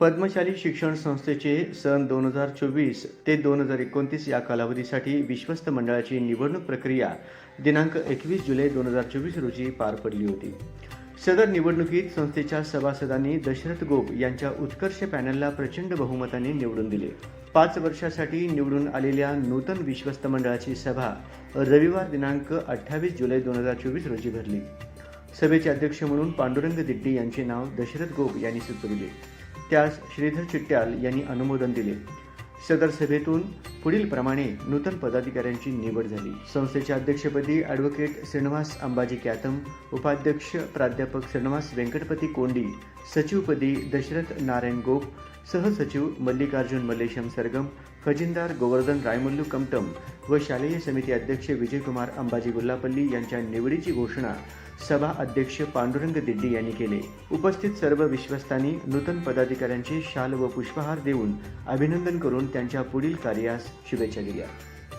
पद्मशाली शिक्षण संस्थेचे सन दोन हजार चोवीस ते दोन हजार एकोणतीस या कालावधीसाठी विश्वस्त मंडळाची निवडणूक प्रक्रिया दिनांक एकवीस जुलै दोन हजार चोवीस रोजी पार पडली होती. सदर निवडणुकीत संस्थेच्या सभासदांनी दशरथ गोप यांच्या उत्कर्ष पॅनलला प्रचंड बहुमताने निवडून दिले. पाच वर्षासाठी निवडून आलेल्या नूतन विश्वस्त मंडळाची सभा रविवार दिनांक अठ्ठावीस जुलै दोन हजार चोवीस रोजी भरली. सभेचे अध्यक्ष म्हणून पांडुरंग दिड्डी यांचे नाव दशरथ गोप यांनी सुचविले. त्यास श्रीधर चिट्ट्याल यांनी अनुमोदन दिले. सदर सभेतून पुढील प्रमाणे नूतन पदाधिकाऱ्यांची निवड झाली. संस्थेच्या अध्यक्षपदी ॲडव्होकेट श्रीनिवास अंबाजी कॅतम उपाध्यक्ष प्राध्यापक श्रीनिवास व्यंकटपती कोंडी सचिवपदी दशरथ नारायण गोप सहसचिव मल्लिकार्जुन मल्लेशम सरगम खजिनदार गोवर्धन रायमल्लू कमटम व शालेय समिती अध्यक्ष विजयकुमार अंबाजी गुल्लापल्ली यांच्या निवडीची घोषणा सभा अध्यक्ष पांडुरंग दिड्डी यांनी केले. उपस्थित सर्व विश्वस्तांनी नूतन पदाधिकाऱ्यांचे शाल व पुष्पहार देऊन अभिनंदन करून त्यांच्या पुढील कार्यास शुभेच्छा दिल्या.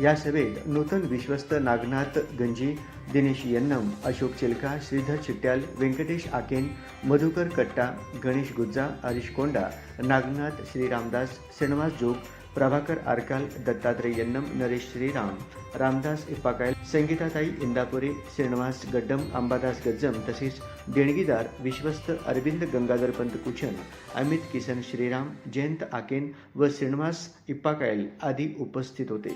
या सभेत नूतन विश्वस्त नागनाथ गंजी दिनेश यन्नम अशोक चिलका श्रीधर चिट्ट्याल व्यंकटेश आकेन मधुकर कट्टा गणेश गुज्जा हरीश कोंडा नागनाथ श्रीरामदास श्रीनिवास जोग प्रभाकर आरकाल दत्तात्रय यन्नम नरेश श्रीराम रामदास इप्पाकायल संगीताताई इंदापुरे श्रीनिवास गड्डम अंबादास गज्जम तसेच देणगीदार विश्वस्त अरविंद गंगाधरपंत कुचन अमित किसन श्रीराम जयंत आकेन व श्रीनिवास इप्पाकायल आदी उपस्थित होते.